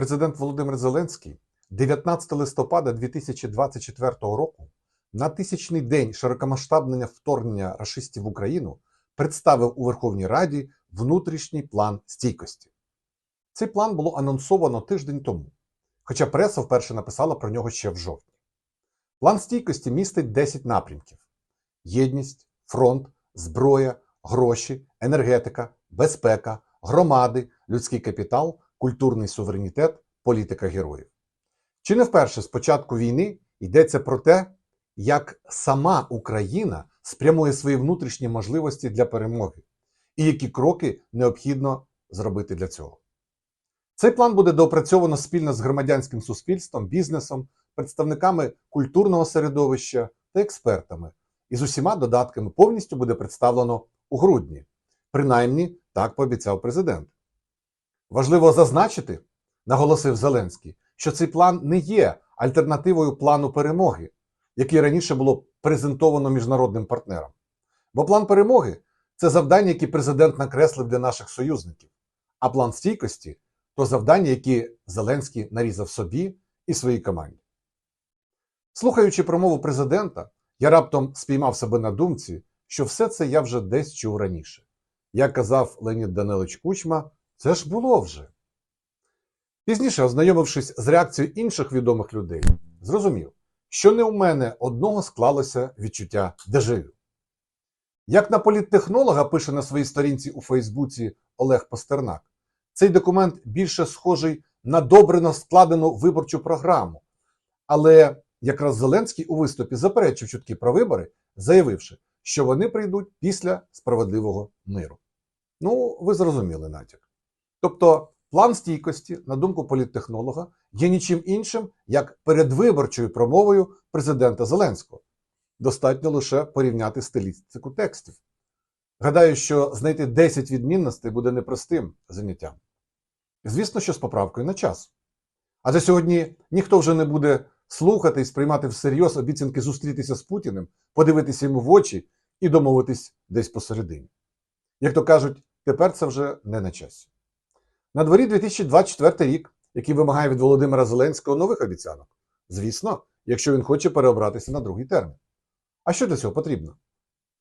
Президент Володимир Зеленський 19 листопада 2024 року на тисячний день широкомасштабного вторгнення рашистів в Україну представив у Верховній Раді внутрішній план стійкості. Цей план було анонсовано тиждень тому, хоча преса вперше написала про нього ще в жовтні. План стійкості містить 10 напрямків: єдність, фронт, зброя, гроші, енергетика, безпека, громади, людський капітал, культурний суверенітет, політика героїв. Чи не вперше з початку війни йдеться про те, як сама Україна спрямує свої внутрішні можливості для перемоги, і які кроки необхідно зробити для цього. Цей план буде доопрацьовано спільно з громадянським суспільством, бізнесом, представниками культурного середовища та експертами, і з усіма додатками повністю буде представлено у грудні. Принаймні, так пообіцяв президент. Важливо зазначити, наголосив Зеленський, що цей план не є альтернативою плану перемоги, який раніше було презентовано міжнародним партнерам. Бо план перемоги це завдання, які президент накреслив для наших союзників, а план стійкості то завдання, які Зеленський нарізав собі і своїй команді. Слухаючи промову президента, я раптом спіймав себе на думці, що все це я вже десь чув раніше. Як казав Леонід Данилович Кучма, це ж було вже. Пізніше, ознайомившись з реакцією інших відомих людей, зрозумів, що не у мене одного склалося відчуття дежавю. Як на політтехнолога пише на своїй сторінці у Фейсбуці Олег Пастернак, цей документ більше схожий на добре складену виборчу програму. Але якраз Зеленський у виступі заперечив чутки про вибори, заявивши, що вони прийдуть після справедливого миру. Ну, ви зрозуміли натяк. Тобто, план стійкості, на думку політтехнолога, є нічим іншим, як передвиборчою промовою президента Зеленського. Достатньо лише порівняти стилістику текстів. Гадаю, що знайти 10 відмінностей буде непростим заняттям. Звісно, що з поправкою на час. Адже сьогодні ніхто вже не буде слухати і сприймати всерйоз обіцянки зустрітися з Путіним, подивитися йому в очі і домовитись десь посередині. Як то кажуть, тепер це вже не на часі. На дворі 2024 рік, який вимагає від Володимира Зеленського нових обіцянок. Звісно, якщо він хоче переобратися на другий термін. А що для цього потрібно?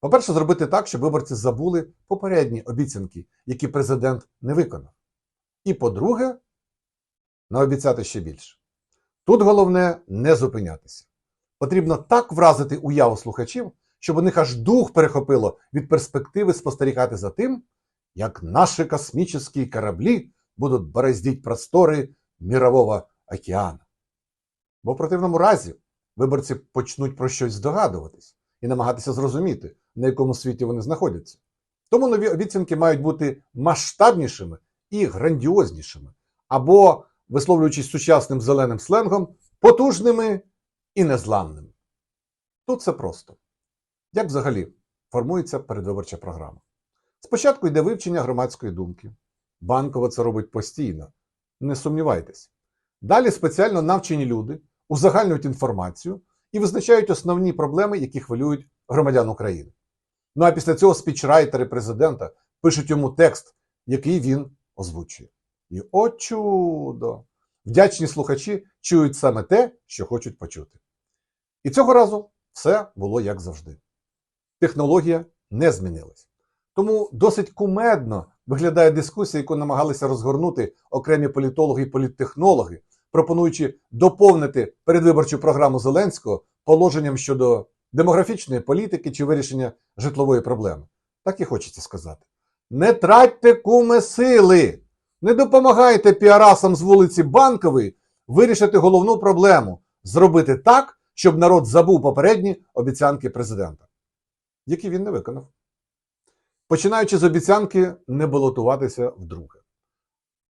По-перше, зробити так, щоб виборці забули попередні обіцянки, які президент не виконав. І по-друге, наобіцяти ще більше. Тут головне не зупинятися. Потрібно так вразити уяву слухачів, щоб у них аж дух перехопило від перспективи спостерігати за тим, як наші космічні кораблі будуть бороздити простори мірового океану. Бо в противному разі виборці почнуть про щось здогадуватись і намагатися зрозуміти, на якому світі вони знаходяться. Тому нові обіцянки мають бути масштабнішими і грандіознішими, або, висловлюючись сучасним зеленим сленгом, потужними і незламними. Тут все просто. Як взагалі формується передвиборча програма? Спочатку йде вивчення громадської думки. Банково це робить постійно, не сумнівайтесь. Далі спеціально навчені люди узагальнюють інформацію і визначають основні проблеми, які хвилюють громадян України. Ну а після цього спічрайтери президента пишуть йому текст, який він озвучує. І о чудо! Вдячні слухачі чують саме те, що хочуть почути. І цього разу все було як завжди. Технологія не змінилась. Тому досить кумедно виглядає дискусія, яку намагалися розгорнути окремі політологи і політтехнологи, пропонуючи доповнити передвиборчу програму Зеленського положенням щодо демографічної політики чи вирішення житлової проблеми. Так і хочеться сказати. Не тратьте куме сили, не допомагайте піарасам з вулиці Банкової вирішити головну проблему зробити так, щоб народ забув попередні обіцянки президента, які він не виконав. Починаючи з обіцянки не балотуватися вдруге.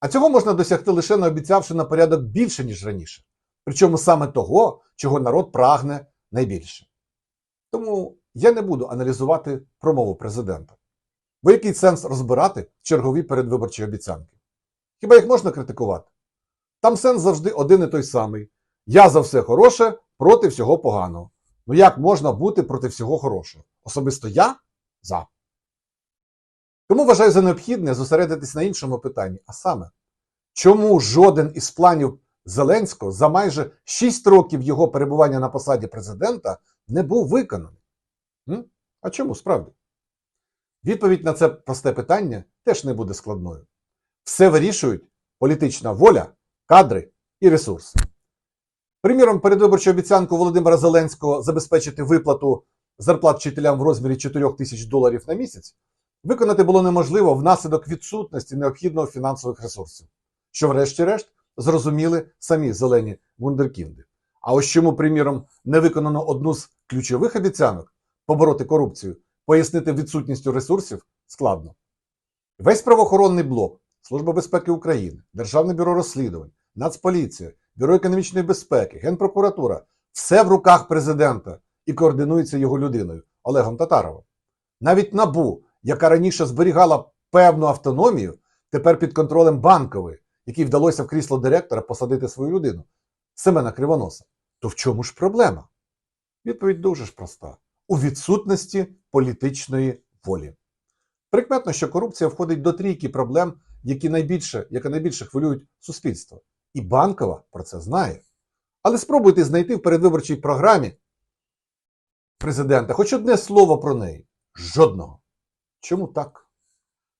А цього можна досягти лише не обіцявши на порядок більше, ніж раніше. Причому саме того, чого народ прагне найбільше. Тому я не буду аналізувати промову президента. Бо який сенс розбирати чергові передвиборчі обіцянки? Хіба їх можна критикувати? Там сенс завжди один і той самий. Я за все хороше проти всього поганого. Ну як можна бути проти всього хорошого? Особисто я за. Тому вважаю за необхідне зосередитись на іншому питанні, а саме, чому жоден із планів Зеленського за майже 6 років його перебування на посаді президента не був виконаний? А чому справді? Відповідь на це просте питання теж не буде складною. Все вирішують політична воля, кадри і ресурси. Приміром, передвиборчу обіцянку Володимира Зеленського забезпечити виплату зарплат вчителям в розмірі 4 тисяч доларів на місяць виконати було неможливо внаслідок відсутності необхідного фінансових ресурсів, що, врешті-решт, зрозуміли самі зелені вундеркінди. А ось чому, приміром, не виконано одну з ключових обіцянок побороти корупцію, пояснити відсутністю ресурсів складно. Весь правоохоронний блок, Служба безпеки України, Державне бюро розслідувань, Нацполіція, Бюро економічної безпеки, Генпрокуратура все в руках президента і координується його людиною Олегом Татаровим. Навіть НАБУ, яка раніше зберігала певну автономію, тепер під контролем банкової, якій вдалося в крісло директора посадити свою людину Семена Кривоноса. То в чому ж проблема? Відповідь дуже ж проста: у відсутності політичної волі. Прикметно, що корупція входить до трійки проблем, які найбільше, яка найбільше хвилюють суспільство. І банкова про це знає. Але спробуйте знайти в передвиборчій програмі президента хоч одне слово про неї. Жодного. Чому так?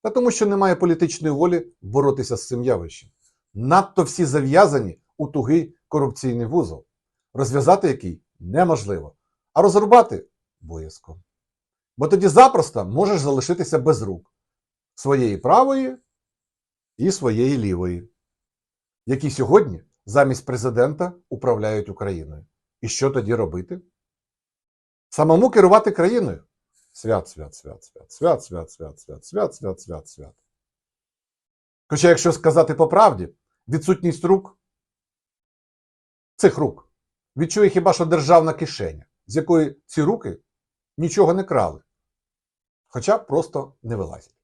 Та тому, що немає політичної волі боротися з цим явищем. Надто всі зав'язані у тугий корупційний вузол, розв'язати який неможливо, а розрубати боязко. Бо тоді запросто можеш залишитися без рук своєї правої і своєї лівої, які сьогодні замість президента управляють Україною. І що тоді робити? Самому керувати країною. Свят, свят, свят, свят, свят, свят, свят, свят, свят, свят, свят, свят. Хоча, якщо сказати по правді, відсутність рук цих рук відчує хіба що державна кишеня, з якої ці руки нічого не крали, хоча просто не вилазять.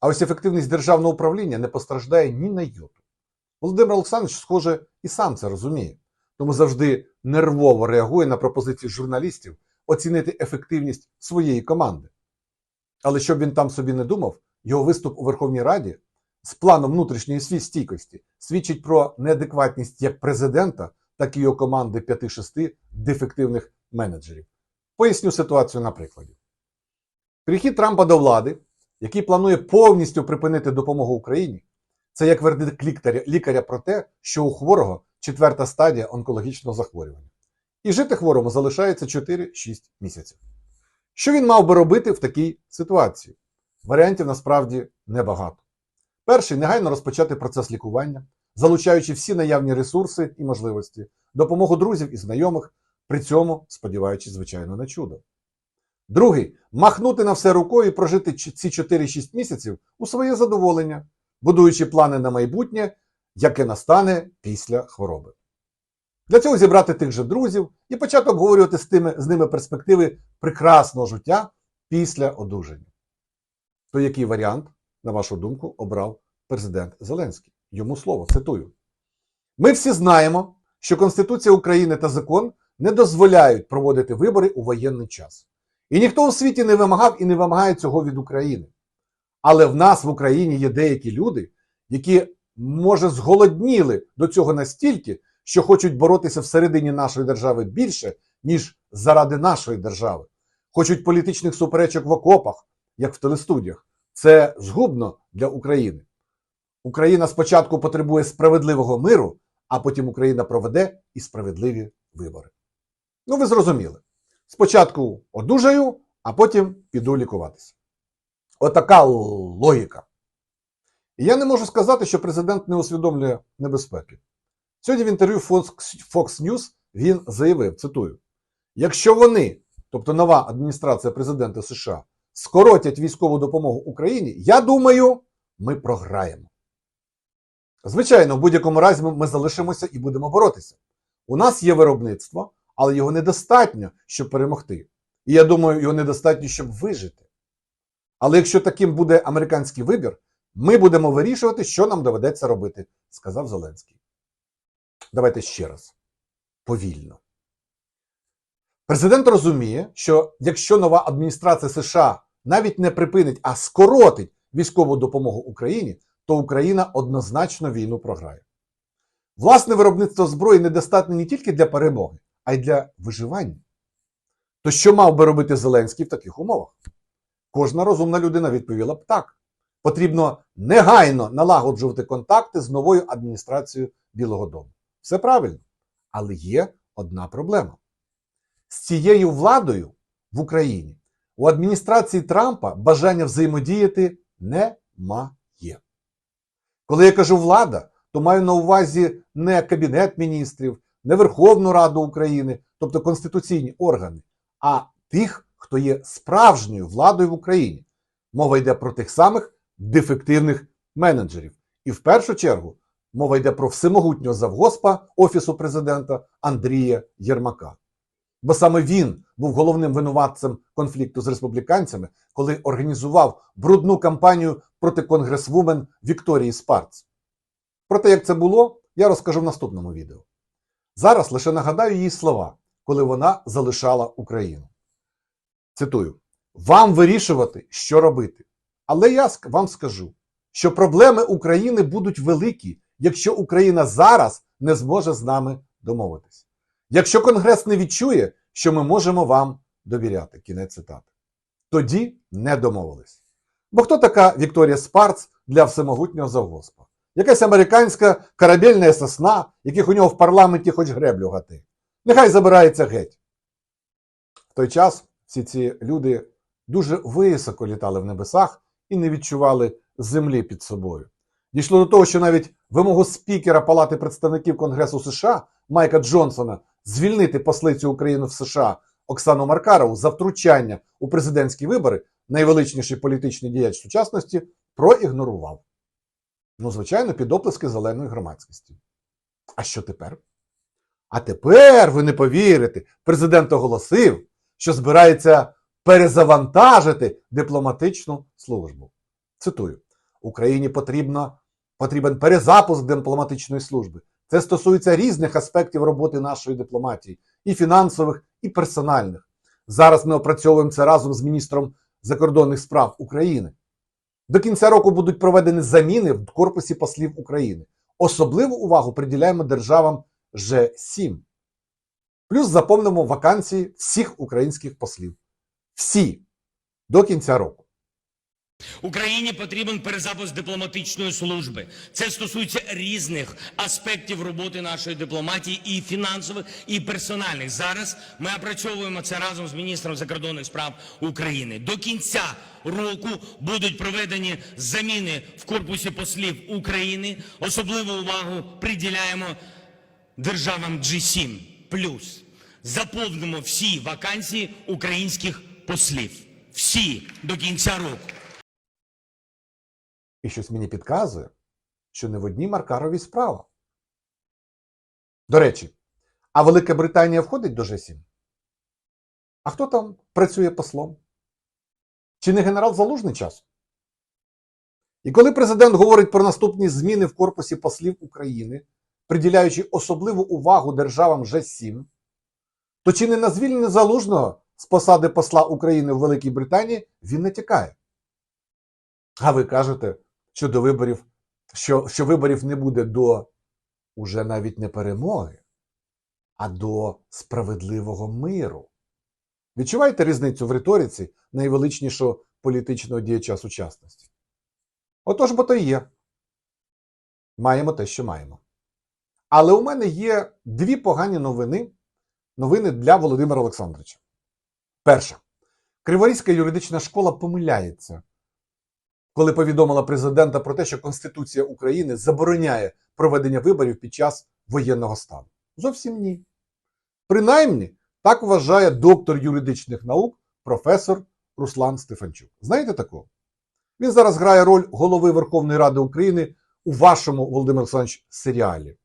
А ось ефективність державного управління не постраждає ні на йоту. Володимир Олександрович, схоже, і сам це розуміє, тому завжди нервово реагує на пропозиції журналістів оцінити ефективність своєї команди. Але щоб він там собі не думав, його виступ у Верховній Раді з планом внутрішньої свій стійкості свідчить про неадекватність як президента, так і його команди 5-6 дефективних менеджерів. Поясню ситуацію на прикладі. Прихід Трампа до влади, який планує повністю припинити допомогу Україні, це як вердикт лікаря про те, що у хворого четверта стадія онкологічного захворювання. І жити хворому залишається 4-6 місяців. Що він мав би робити в такій ситуації? Варіантів насправді небагато. Перший негайно розпочати процес лікування, залучаючи всі наявні ресурси і можливості, допомогу друзів і знайомих, при цьому сподіваючись, звичайно, на чудо. Другий махнути на все рукою і прожити ці 4-6 місяців у своє задоволення, будуючи плани на майбутнє, яке настане після хвороби. Для цього зібрати тих же друзів і почати обговорювати з, тими, з ними перспективи прекрасного життя після одужання. То який варіант, на вашу думку, обрав президент Зеленський? Йому слово, цитую. Ми всі знаємо, що Конституція України та закон не дозволяють проводити вибори у воєнний час. І ніхто у світі не вимагав і не вимагає цього від України. Але в нас в Україні є деякі люди, які, може, зголодніли до цього настільки, що хочуть боротися всередині нашої держави більше, ніж заради нашої держави. Хочуть політичних суперечок в окопах, як в телестудіях. Це згубно для України. Україна спочатку потребує справедливого миру, а потім Україна проведе і справедливі вибори. Ну, ви зрозуміли. Спочатку одужаю, а потім піду лікуватися. Отака логіка. І я не можу сказати, що президент не усвідомлює небезпеки. Сьогодні в інтерв'ю Fox News він заявив, цитую: якщо вони, тобто нова адміністрація президента США, скоротять військову допомогу Україні, я думаю, ми програємо. Звичайно, в будь-якому разі ми залишимося і будемо боротися. У нас є виробництво, але його недостатньо, щоб перемогти. І я думаю, його недостатньо, щоб вижити. Але якщо таким буде американський вибір, ми будемо вирішувати, що нам доведеться робити, сказав Зеленський. Давайте ще раз. Повільно. Президент розуміє, що якщо нова адміністрація США навіть не припинить, а скоротить військову допомогу Україні, то Україна однозначно війну програє. Власне виробництво зброї недостатне не тільки для перемоги, а й для виживання. То що мав би робити Зеленський в таких умовах? Кожна розумна людина відповіла б так. Потрібно негайно налагоджувати контакти з новою адміністрацією Білого Дому. Все правильно. Але є одна проблема. З цією владою в Україні у адміністрації Трампа бажання взаємодіяти немає. Коли я кажу влада, то маю на увазі не Кабінет міністрів, не Верховну Раду України, тобто конституційні органи, а тих, хто є справжньою владою в Україні. Мова йде про тих самих дефективних менеджерів. І в першу чергу мова йде про всемогутнього завгоспа Офісу президента Андрія Єрмака. Бо саме він був головним винуватцем конфлікту з республіканцями, коли організував брудну кампанію проти конгресвумен Вікторії Спарц. Про те, як це було, я розкажу в наступному відео. Зараз лише нагадаю її слова, коли вона залишала Україну. Цитую: Вам вирішувати, що робити. Але я вам скажу, що проблеми України будуть великі, якщо Україна зараз не зможе з нами домовитись. Якщо Конгрес не відчує, що ми можемо вам довіряти. Кінець цитати. Тоді не домовились. Бо хто така Вікторія Спарц для всемогутнього завгоспа? Якась американська корабельна сосна, яких у нього в парламенті хоч греблю гати. Нехай забирається геть. В той час всі ці люди дуже високо літали в небесах і не відчували землі під собою. Дійшло до того, що навіть вимогу спікера Палати представників Конгресу США Майка Джонсона звільнити послицю України в США Оксану Маркарову за втручання у президентські вибори, найвеличніший політичний діяч сучасності, проігнорував. Ну, звичайно, під оплески зеленої громадськості. А що тепер? А тепер ви не повірите, президент оголосив, що збирається перезавантажити дипломатичну службу. Цитую: Україні потрібно, потрібен перезапуск дипломатичної служби. Це стосується різних аспектів роботи нашої дипломатії, і фінансових, і персональних. Зараз ми опрацьовуємо це разом з міністром закордонних справ України. До кінця року будуть проведені заміни в корпусі послів України. Особливу увагу приділяємо державам Ж7. Плюс заповнимо вакансії всіх українських послів. Всі до кінця року. Україні потрібен перезапуск дипломатичної служби. Це стосується різних аспектів роботи нашої дипломатії, і фінансових, і персональних. Зараз ми опрацьовуємо це разом з міністром закордонних справ України. До кінця року будуть проведені заміни в корпусі послів України. Особливу увагу приділяємо державам G7+. Заповнимо всі вакансії українських послів. Всі до кінця року. І щось мені підказує, що не в одній Маркаровій справа. До речі, а Велика Британія входить до G7? А хто там працює послом? Чи не генерал Залужний часу? І коли президент говорить про наступні зміни в корпусі послів України, приділяючи особливу увагу державам G7, то чи не на звільнення залужного з посади посла України в Великій Британії він не? А ви кажете, що до виборів, що, що виборів не буде до уже навіть не перемоги, а до справедливого миру. Відчуваєте різницю в риториці найвеличнішого політичного діяча сучасності? Отож, бо то і є. Маємо те, що маємо. Але у мене є дві погані новини. Новини для Володимира Олександровича. Перша. Криворізька юридична школа помиляється, коли повідомила президента про те, що Конституція України забороняє проведення виборів під час воєнного стану. Зовсім ні. Принаймні, так вважає доктор юридичних наук професор Руслан Стефанчук. Знаєте такого? Він зараз грає роль голови Верховної Ради України у вашому Володимир Олександрович серіалі.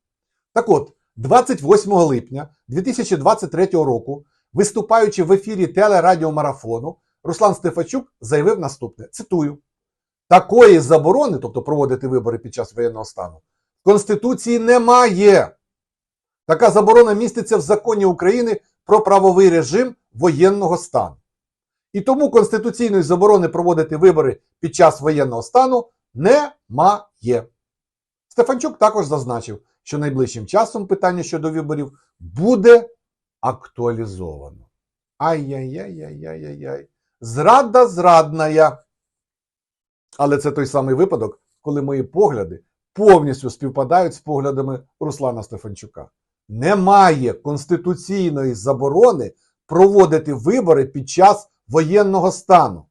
Так от, 28 липня 2023 року, виступаючи в ефірі телерадіомарафону, Руслан Стефачук заявив наступне: цитую: такої заборони, тобто проводити вибори під час воєнного стану, в Конституції немає. Така заборона міститься в законі України про правовий режим воєнного стану. І тому конституційної заборони проводити вибори під час воєнного стану немає. Стефанчук також зазначив, що найближчим часом питання щодо виборів буде актуалізовано. Ай-яй-яй-яй-яй-яй. Зрада зрадная. Але це той самий випадок, коли мої погляди повністю співпадають з поглядами Руслана Стефанчука. Немає конституційної заборони проводити вибори під час воєнного стану.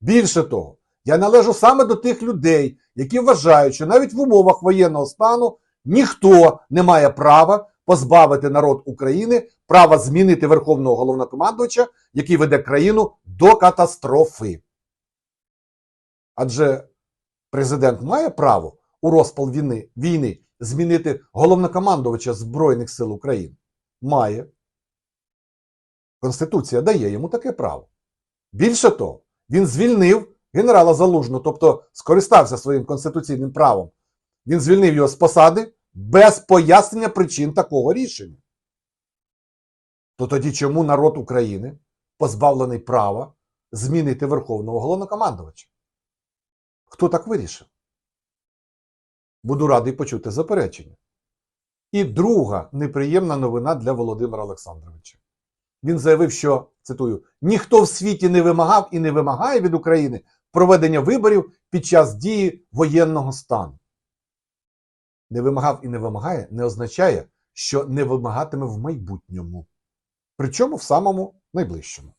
Більше того, я належу саме до тих людей, які вважають, що навіть в умовах воєнного стану ніхто не має права позбавити народ України права змінити верховного головнокомандувача, який веде країну до катастрофи. Адже президент має право у розпал війни, війни змінити головнокомандувача Збройних сил України? Має. Конституція дає йому таке право. Більше того, він звільнив генерала Залужного, тобто скористався своїм конституційним правом. Він звільнив його з посади без пояснення причин такого рішення. То тоді чому народ України позбавлений права змінити верховного головнокомандувача? Хто так вирішив? Буду радий почути заперечення. І друга неприємна новина для Володимира Олександровича. Він заявив, що цитую: ніхто в світі не вимагав і не вимагає від України проведення виборів під час дії воєнного стану. Не вимагав і не вимагає не означає, що не вимагатиме в майбутньому. Причому в самому найближчому.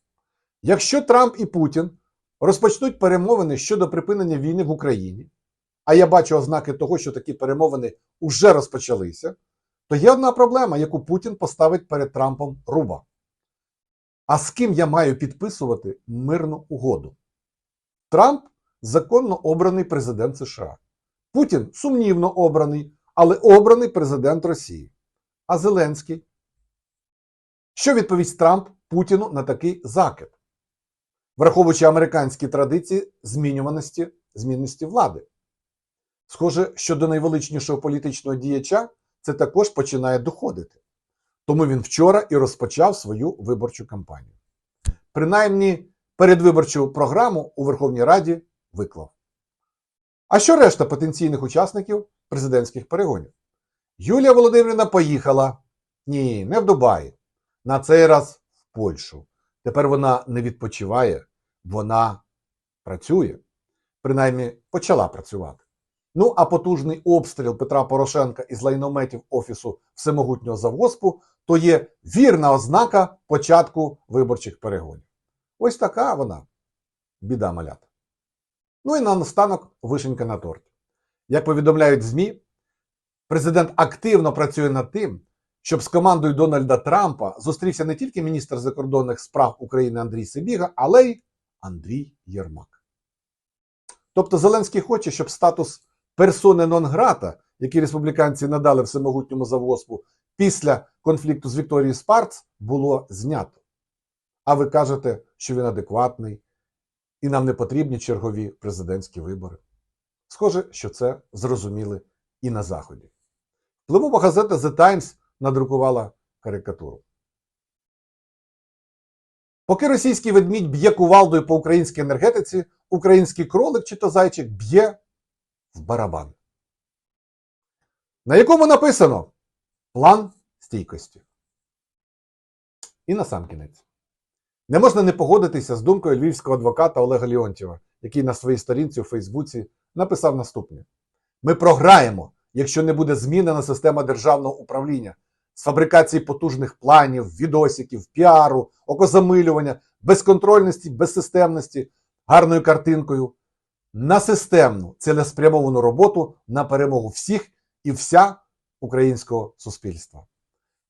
Якщо Трамп і Путін розпочнуть перемовини щодо припинення війни в Україні, а я бачу ознаки того, що такі перемовини вже розпочалися, то є одна проблема, яку Путін поставить перед Трампом руба. А з ким я маю підписувати мирну угоду? Трамп законно обраний президент США. Путін сумнівно обраний, але обраний президент Росії. А Зеленський. Що відповість Трамп Путіну на такий закид? Враховуючи американські традиції змінюваності, змінності влади. Схоже, що до найвеличнішого політичного діяча це також починає доходити. Тому він вчора і розпочав свою виборчу кампанію. Принаймні, передвиборчу програму у Верховній Раді виклав. А що решта потенційних учасників президентських перегонів? Юлія Володимирівна поїхала. Ні, не в Дубаї. На цей раз в Польщу. Тепер вона не відпочиває, вона працює. Принаймні почала працювати. Ну а потужний обстріл Петра Порошенка із лайнометів Офісу Всемогутнього завгоспу то є вірна ознака початку виборчих перегонів. Ось така вона, біда малята. Ну і наостанок вишенька на торті. Як повідомляють ЗМІ, президент активно працює над тим, щоб з командою Дональда Трампа зустрівся не тільки міністр закордонних справ України Андрій Сибіга, але й Андрій Єрмак. Тобто Зеленський хоче, щоб статус персони нон-грата, який республіканці надали всемогутньому завгоспу після конфлікту з Вікторією Спарц, було знято. А ви кажете, що він адекватний, і нам не потрібні чергові президентські вибори. Схоже, що це зрозуміли і на Заході. Впливова газета The Times надрукувала карикатуру. Поки російський ведмідь б'є кувалдою по українській енергетиці, український кролик чи то зайчик б'є в барабан. На якому написано план стійкості. І на сам кінець. Не можна не погодитися з думкою львівського адвоката Олега Леонтьєва, який на своїй сторінці у Фейсбуці написав наступне: Ми програємо, якщо не буде змінена система державного управління з фабрикації потужних планів, відосиків, піару, окозамилювання, безконтрольності, безсистемності, гарною картинкою на системну цілеспрямовану роботу на перемогу всіх і вся українського суспільства.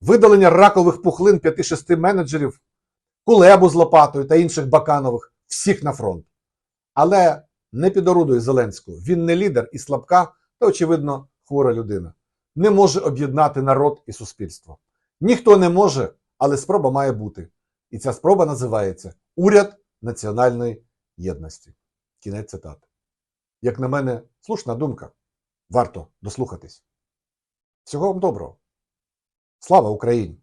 Видалення ракових пухлин 5-6 менеджерів, кулебу з Лопатою та інших Баканових всіх на фронт. Але не підорудує Зеленського. Він не лідер і слабка, та, очевидно, хвора людина. Не може об'єднати народ і суспільство. Ніхто не може, але спроба має бути. І ця спроба називається Уряд національної єдності. Кінець цитати. Як на мене, слушна думка. Варто дослухатись. Всього вам доброго. Слава Україні!